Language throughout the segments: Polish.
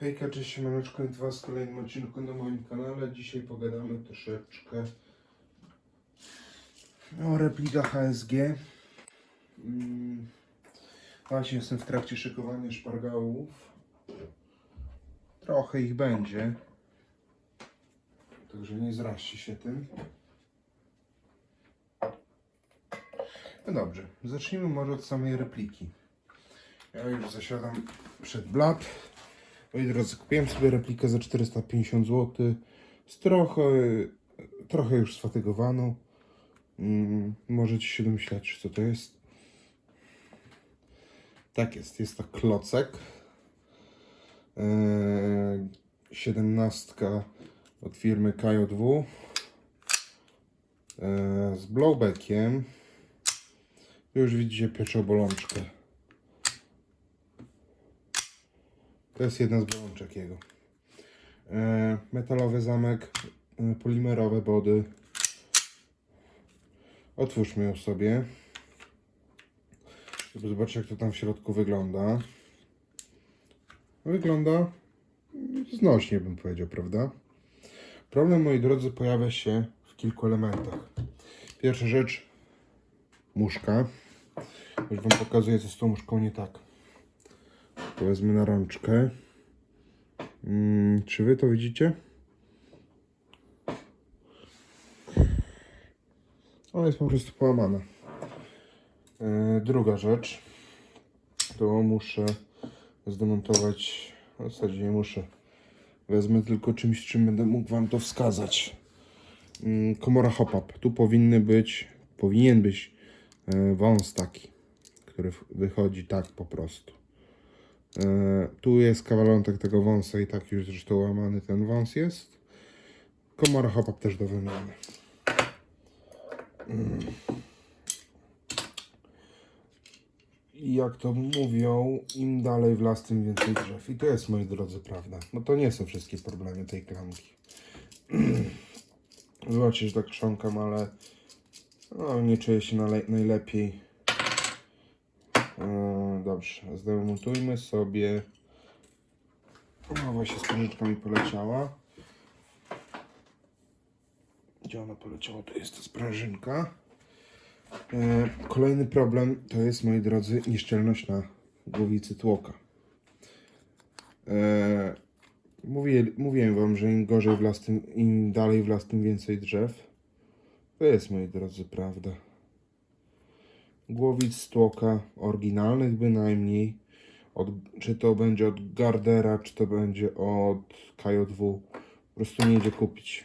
Hejka, cześć, siemaneczko, i was w kolejnym odcinku na moim kanale. Dzisiaj pogadamy troszeczkę o replikach HSG. Mm, Właśnie jestem w trakcie szykowania szpargałów. Trochę ich będzie. Także nie zraźcie się tym. No dobrze, zacznijmy może od samej repliki. Ja już zasiadam przed blat. Moi drodzy, kupiłem sobie replikę za 450 zł. Z trochę, trochę już sfatygowaną. Mm, możecie się domyślać, co to jest. Tak jest, jest to klocek. Eee, 17 od firmy KJW. Eee, z blowbackiem. Już widzicie pieczobolączkę. To jest jedna z bolączek jego. E, metalowy zamek, e, polimerowe body. Otwórzmy ją sobie. Żeby zobaczyć jak to tam w środku wygląda. Wygląda znośnie bym powiedział, prawda? Problem, moi drodzy, pojawia się w kilku elementach. Pierwsza rzecz, muszka. Już Wam pokazuję, co z tą muszką nie tak. To wezmę na rączkę. Mm, czy wy to widzicie? Ona jest po prostu połamana. E, druga rzecz. To muszę zdemontować. W zasadzie nie muszę. Wezmę tylko czymś, czym będę mógł wam to wskazać. Mm, komora hop-up. Tu powinny być, powinien być e, wąs taki, który wychodzi tak po prostu. E, tu jest kawalątek tego wąsa i tak już zresztą łamany ten wąs jest. Komora hop też do wymiany. Mm. I jak to mówią, im dalej w las, tym więcej drzew. I to jest, moi drodzy, prawda. No to nie są wszystkie problemy tej klamki. Zobaczcie, że tak chrząkam, ale no, nie czuję się najlepiej. Dobrze, zdemontujmy sobie. O, właśnie sprężyczka mi poleciała. Gdzie ona poleciała? Tu jest ta sprężynka. E, Kolejny problem to jest, moi drodzy, nieszczelność na głowicy tłoka. E, Mówię, mówiłem wam, że im gorzej w las, tym, im dalej w las, tym więcej drzew. To jest, moi drodzy, prawda głowic tłoka oryginalnych bynajmniej. Od, czy to będzie od Gardera, czy to będzie od KJW. Po prostu nie idzie kupić.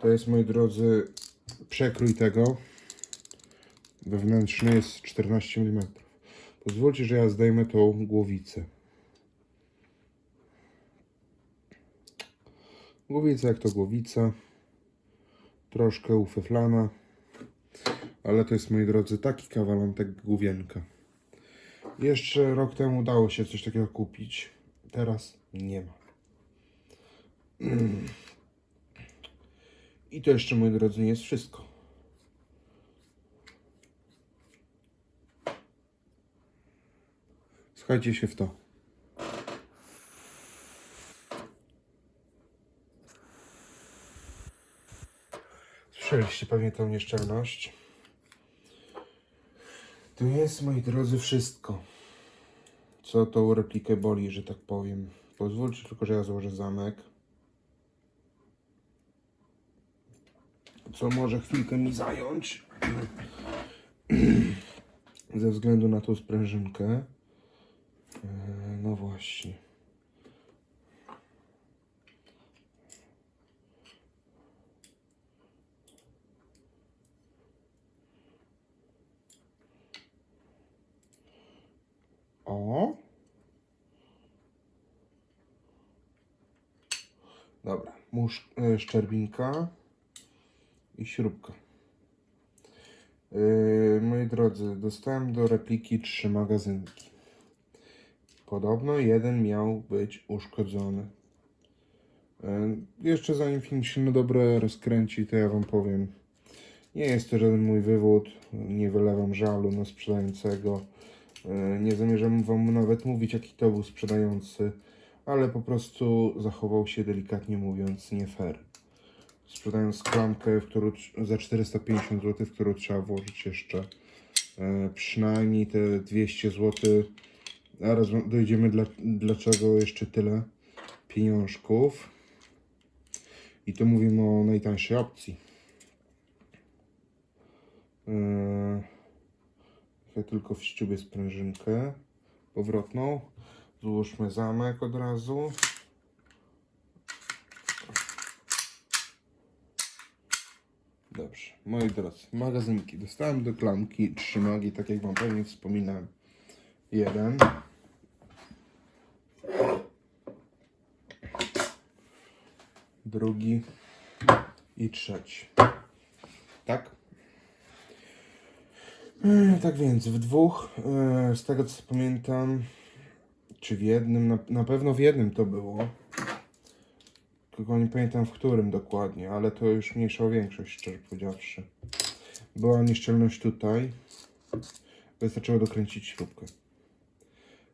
To jest, moi drodzy, przekrój tego. Wewnętrzny jest 14 mm. Pozwólcie, że ja zdejmę tą głowicę. Głowica jak to głowica. Troszkę ufeflana. Ale to jest, moi drodzy, taki kawalątek główienka. Jeszcze rok temu udało się coś takiego kupić. Teraz nie ma. I to jeszcze, moi drodzy, nie jest wszystko. Słuchajcie się w to. Słyszeliście pewnie tą nieszczelność. Tu jest, moi drodzy, wszystko. Co tą replikę boli, że tak powiem. Pozwólcie tylko, że ja złożę zamek. Co może chwilkę mi zająć. Ze względu na tą sprężynkę. E, No właśnie. O. Dobra, musz, e, szczerbinka i śrubka. Yy, moi drodzy, dostałem do repliki trzy magazynki. Podobno jeden miał być uszkodzony. Yy, jeszcze zanim film się na dobre rozkręci, to ja wam powiem. Nie jest to żaden mój wywód, nie wylewam żalu na sprzedającego. Yy, Nie zamierzam wam nawet mówić, jaki to był sprzedający. ale po prostu zachował się delikatnie mówiąc nie fair. Sprzedając klamkę w którą, za 450 zł, w którą trzeba włożyć jeszcze e, przynajmniej te 200 zł. Zaraz dojdziemy dla, dlaczego jeszcze tyle pieniążków. I tu mówimy o najtańszej opcji. Yy, ja tylko wściubię sprężynkę powrotną. Złóżmy zamek od razu. Dobrze, moi drodzy, magazynki. Dostałem do klamki trzy magi, tak jak wam pewnie wspominałem. Jeden. Drugi i trzeci. Tak? E, Tak więc w dwóch, e, z tego co pamiętam, czy w jednym, na, pewno w jednym to było. Tylko nie pamiętam w którym dokładnie, ale to już mniejsza o większość, szczerze powiedziawszy. Była nieszczelność tutaj. Wystarczyło dokręcić śrubkę.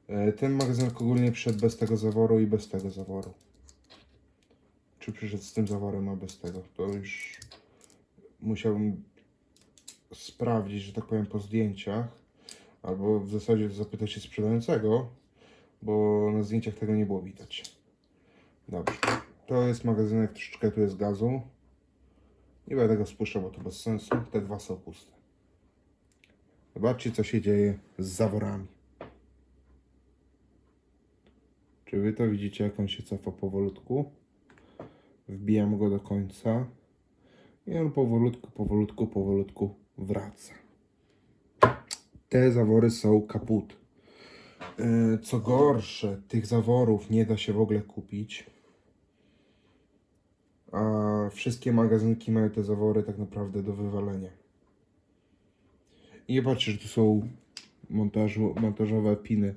E, Ten magazynek ogólnie przyszedł bez tego zaworu i bez tego zaworu. Czy przyszedł z tym zaworem, a bez tego? To już musiałbym sprawdzić, że tak powiem, po zdjęciach. Albo w zasadzie zapytać się sprzedającego, bo na zdjęciach tego nie było widać. Dobrze. To jest magazynek, troszeczkę tu jest gazu. Nie będę go spuszczał, bo to bez sensu. Te dwa są puste. Zobaczcie, co się dzieje z zaworami. Czy wy to widzicie, jak on się cofa powolutku? Wbijam go do końca. I on powolutku, powolutku, powolutku wraca. Te zawory są kaput. Yy, Co gorsze, tych zaworów nie da się w ogóle kupić. A wszystkie magazynki mają te zawory tak naprawdę do wywalenia. I nie patrzcie, że tu są montażu, montażowe piny.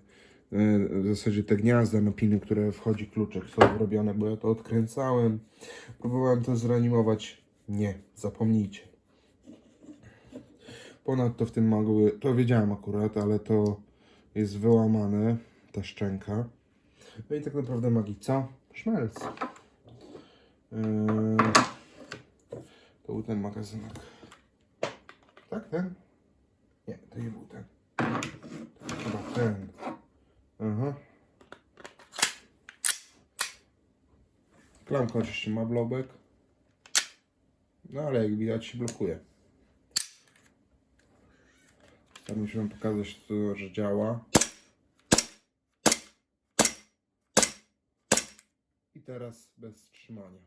Yy, W zasadzie te gniazda na piny, które wchodzi kluczek są zrobione, bo ja to odkręcałem. Próbowałem to zreanimować. Nie, zapomnijcie. Ponadto w tym magu, to wiedziałem akurat, ale to jest wyłamane, ta szczęka. No i tak naprawdę magica, szmelc. Yy, to był ten magazynek. Tak, ten? Nie, to nie był ten. Chyba ten. Aha. Klamka oczywiście ma blobek. No ale jak widać się blokuje. Się wam pokazać to, że działa. I teraz bez trzymania.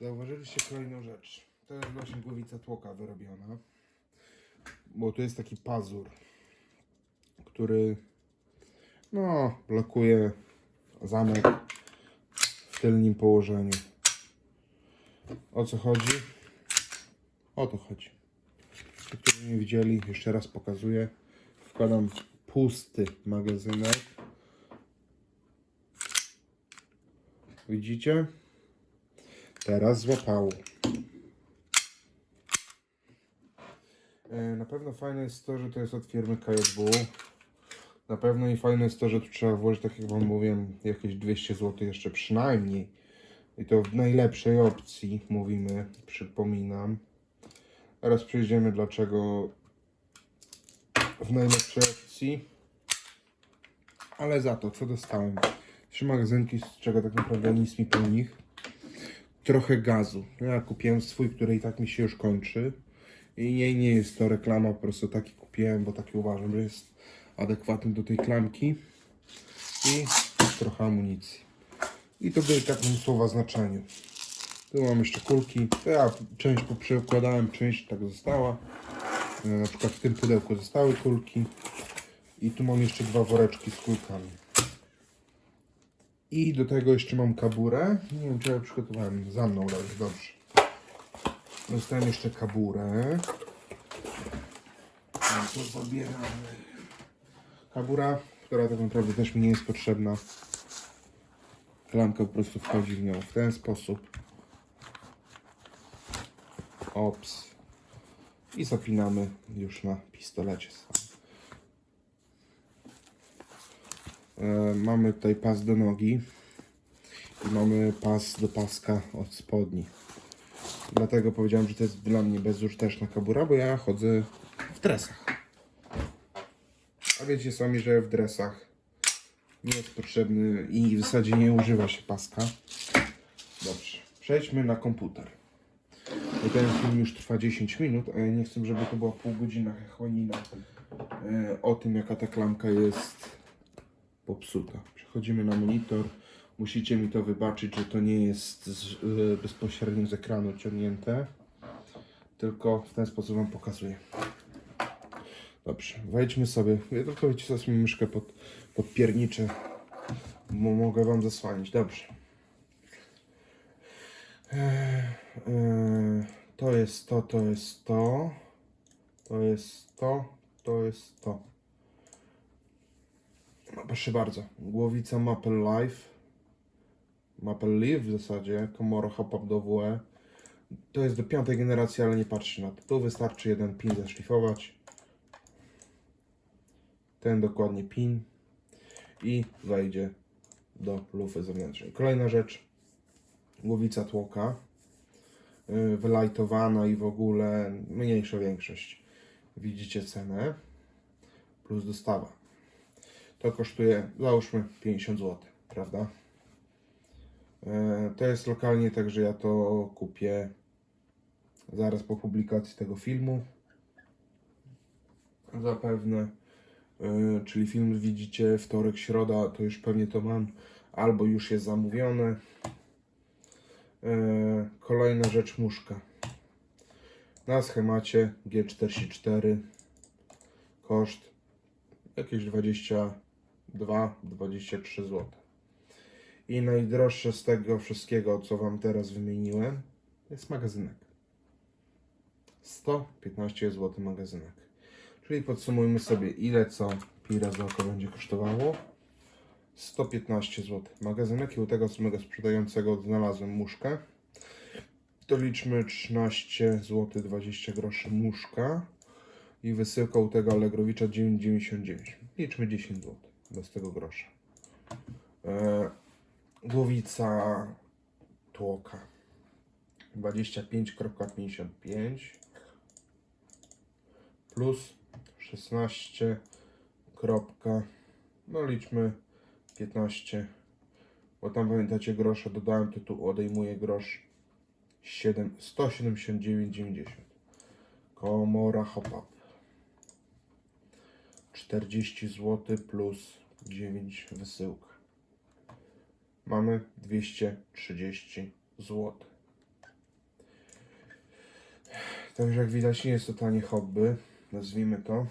Zauważyliście kolejną rzecz. To jest właśnie głowica tłoka wyrobiona. Bo tu jest taki pazur, który no, blokuje zamek w tylnym położeniu. O co chodzi? O to chodzi. Ci, którzy nie widzieli, jeszcze raz pokazuję. Wkładam pusty magazynek. Widzicie? Teraz złapało. E, Na pewno fajne jest to, że to jest od firmy KJW. Na pewno i fajne jest to, że tu trzeba włożyć, tak jak Wam mówiłem, jakieś 200 zł jeszcze przynajmniej. I to w najlepszej opcji mówimy, przypominam. Teraz przejdziemy dlaczego w najlepszej opcji. Ale za to, co dostałem? Trzy magazynki, z czego tak naprawdę nic mi po nich. Trochę gazu. Ja kupiłem swój, który i tak mi się już kończy. I nie, nie jest to reklama, po prostu taki kupiłem, bo taki uważam, że jest adekwatny do tej klamki. I trochę amunicji. I to w delikatnym słowa znaczeniu. Tu mam jeszcze kulki. Ja część poprzekładałem, część tak została. E, Na przykład w tym pudełku zostały kulki. I tu mam jeszcze dwa woreczki z kulkami. I do tego jeszcze mam kaburę. Nie wiem, czy ja przygotowałem. Za mną leży, dobrze. Dostałem jeszcze kaburę. To zabieramy. Kabura, która tak naprawdę też mi nie jest potrzebna. Klamka po prostu wchodzi w nią w ten sposób. Ops. I zapinamy już na pistolecie sam. E, mamy tutaj pas do nogi i mamy pas do paska od spodni. Dlatego powiedziałem, że to jest dla mnie bezużyteczna kabura, bo ja chodzę w dresach. A wiecie sami, że w dresach nie jest potrzebny i w zasadzie nie używa się paska. Dobrze, przejdźmy na komputer. Ten film już trwa 10 minut, a ja nie chcę, żeby to była pół godzina hechonina e, o tym, jaka ta klamka jest popsuta. Przechodzimy na monitor. Musicie mi to wybaczyć, że to nie jest z, e, bezpośrednio z ekranu ciągnięte, tylko w ten sposób Wam pokazuję. Dobrze, wejdźmy sobie. Ja tylko wycisnę sobie myszkę pod, pod bo mogę Wam zasłanić. Dobrze. Eee, eee, to jest to, to jest to. To jest to, to jest to. Proszę bardzo. Głowica Maple Life. Maple Leaf w zasadzie. Komoro Hop-Up do WE. To jest do piątej generacji, ale nie patrzcie na to. Tu wystarczy jeden pin zaszlifować. Ten dokładnie pin. I wejdzie do lufy zewnętrznej. Kolejna rzecz. Głowica tłoka. Yy, Wylajtowana i w ogóle mniejsza większość. Widzicie cenę. Plus dostawa. To kosztuje, załóżmy, 50 zł, prawda? E, To jest lokalnie, także ja to kupię zaraz po publikacji tego filmu. Zapewne. E, Czyli film widzicie wtorek, środa, to już pewnie to mam, albo już jest zamówione. E, Kolejna rzecz, muszka. Na schemacie G44 koszt jakieś 22-23 zł. I najdroższe z tego wszystkiego, co Wam teraz wymieniłem, jest magazynek. 115 zł magazynek. Czyli podsumujmy sobie, ile co pi razy oko będzie kosztowało. 115 zł magazynek i u tego samego sprzedającego znalazłem muszkę. To liczmy 13 zł 20 groszy muszka i wysyłka u tego Allegrowicza 9,99. Liczmy 10 zł bez tego grosza. E, głowica tłoka 25,55 plus 16 kropka, no liczmy 15 bo tam pamiętacie grosza dodałem to tu odejmuję grosz 7, 179,90 komora hop up 40 zł plus 9 wysyłka. Mamy 230 zł. Także jak widać nie jest to tanie hobby, nazwijmy to.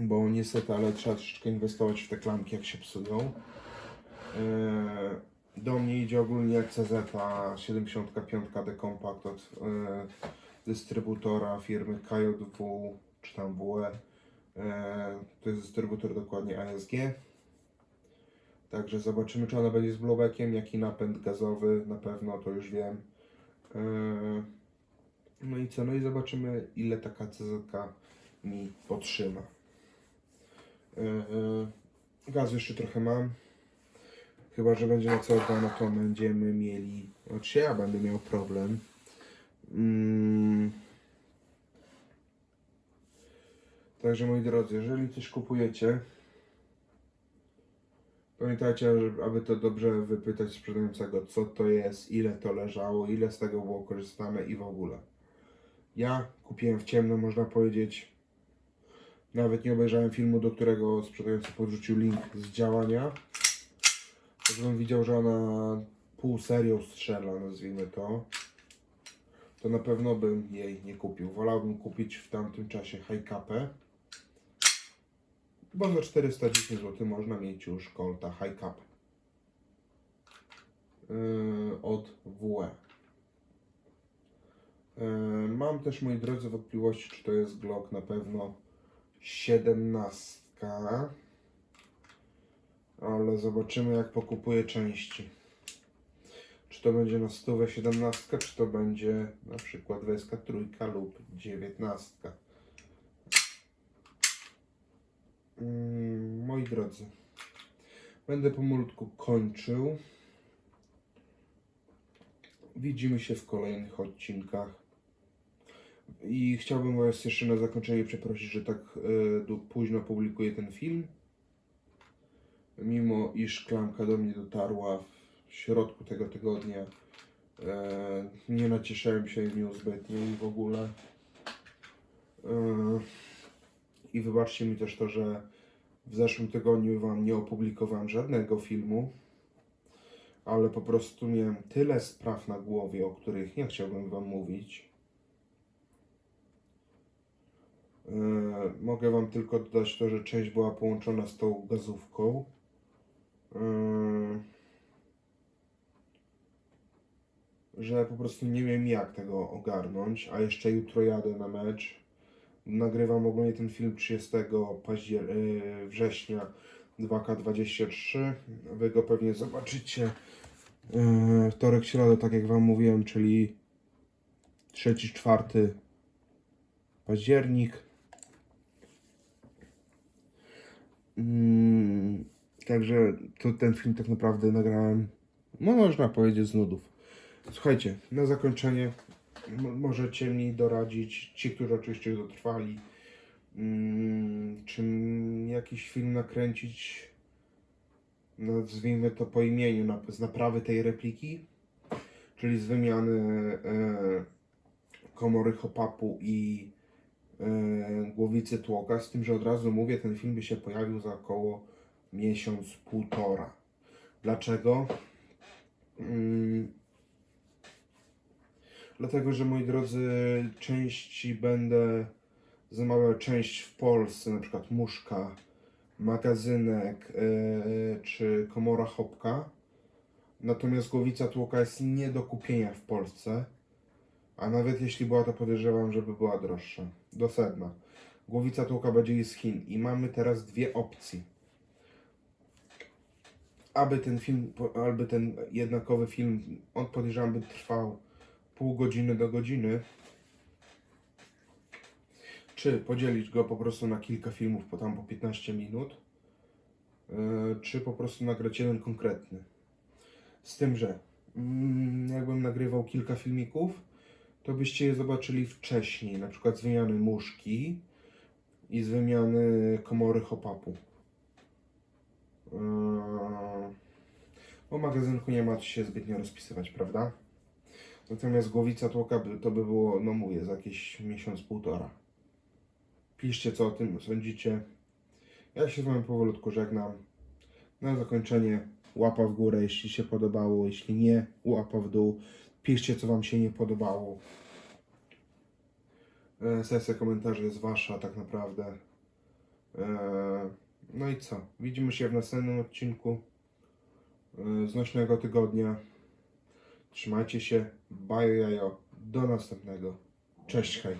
Bo niestety, ale trzeba troszeczkę inwestować w te klamki jak się psują. Eee, Do mnie idzie ogólnie CZ 75D Compact od e, dystrybutora firmy KJW czy tam WE. E, To jest dystrybutor dokładnie ASG. Także zobaczymy, czy ona będzie z blowbackiem, jaki napęd gazowy, na pewno to już wiem. E, No i co? No i zobaczymy, ile taka CZ mi potrzyma. E, e, Gazu jeszcze trochę mam. Chyba, że będzie na CO2, no to będziemy mieli. Znaczy ja będę miał problem. Mm. Także moi drodzy, jeżeli coś kupujecie, pamiętajcie, aby to dobrze wypytać sprzedającego, co to jest, ile to leżało, ile z tego było korzystane i w ogóle. Ja kupiłem w ciemno, można powiedzieć. Nawet nie obejrzałem filmu, do którego sprzedający podrzucił link z działania. Żebym widział, że ona pół serią strzela, nazwijmy to. To na pewno bym jej nie kupił. Wolałbym kupić w tamtym czasie high capę. Bo za 410 zł można mieć już Colta high cap. Yy, od WE. Yy, mam też, moi drodzy, wątpliwości, czy to jest Glock na pewno 17. Ale zobaczymy, jak pokupuję części. Czy to będzie na stówę 17, czy to będzie na przykład weska trójka lub 19. Mm, moi drodzy, Będę pomalutku kończył. Widzimy się w kolejnych odcinkach. I chciałbym Was jeszcze na zakończenie przeprosić, że tak du- późno publikuję ten film. Mimo iż klamka do mnie dotarła w środku tego tygodnia, e, nie nacieszyłem się nią zbytnio i w ogóle. E, I wybaczcie mi też to, że w zeszłym tygodniu Wam nie opublikowałem żadnego filmu, ale po prostu miałem tyle spraw na głowie, o których nie chciałbym Wam mówić. E, Mogę Wam tylko dodać to, że część była połączona z tą gazówką. E, Że po prostu nie wiem jak tego ogarnąć, a jeszcze jutro jadę na mecz. Nagrywam ogólnie ten film 30 paździer- e, września 2K23. Wy go pewnie zobaczycie e, wtorek, środę, tak jak Wam mówiłem, czyli 3-4 październik. Mm, Także to ten film tak naprawdę nagrałem, no można powiedzieć, z nudów. Słuchajcie, na zakończenie możecie mi doradzić, ci, którzy oczywiście dotrwali, mm, czy m- jakiś film nakręcić, nazwijmy to po imieniu, na, z naprawy tej repliki, czyli z wymiany e, komory hopapu i głowicy tłoka, z tym, że od razu mówię, ten film by się pojawił za około miesiąc, półtora. Dlaczego? Mm, Dlatego, że moi drodzy, części będę zamawiał część w Polsce, na przykład muszka, magazynek yy, czy komora hopka. Natomiast głowica tłoka jest nie do kupienia w Polsce. A nawet jeśli była, to podejrzewam, żeby była droższa. Do sedna. Głowica tłoka będzie z Chin i mamy teraz dwie opcje. Aby ten film, aby ten jednakowy film, on podejrzewam by trwał pół godziny do godziny. Czy podzielić go po prostu na kilka filmów, po tam po 15 minut, yy, czy po prostu nagrać jeden konkretny. Z tym, że mm, jakbym nagrywał kilka filmików, to byście je zobaczyli wcześniej, na przykład z wymiany muszki i z wymiany komory hopapu. Yy, Bo magazynku nie ma co się zbytnio rozpisywać, prawda? Natomiast głowica tłoka to by było, no mówię, za jakieś miesiąc, półtora. Piszcie, co o tym sądzicie. Ja się z wami powolutku żegnam. Na zakończenie łapa w górę, jeśli się podobało. Jeśli nie, łapa w dół. Piszcie, co wam się nie podobało. E, Sesja komentarzy jest wasza, tak naprawdę. E, No i co? Widzimy się w następnym odcinku. e, Znośnego tygodnia. Trzymajcie się. Bajo jajo. Do następnego. Cześć, hej.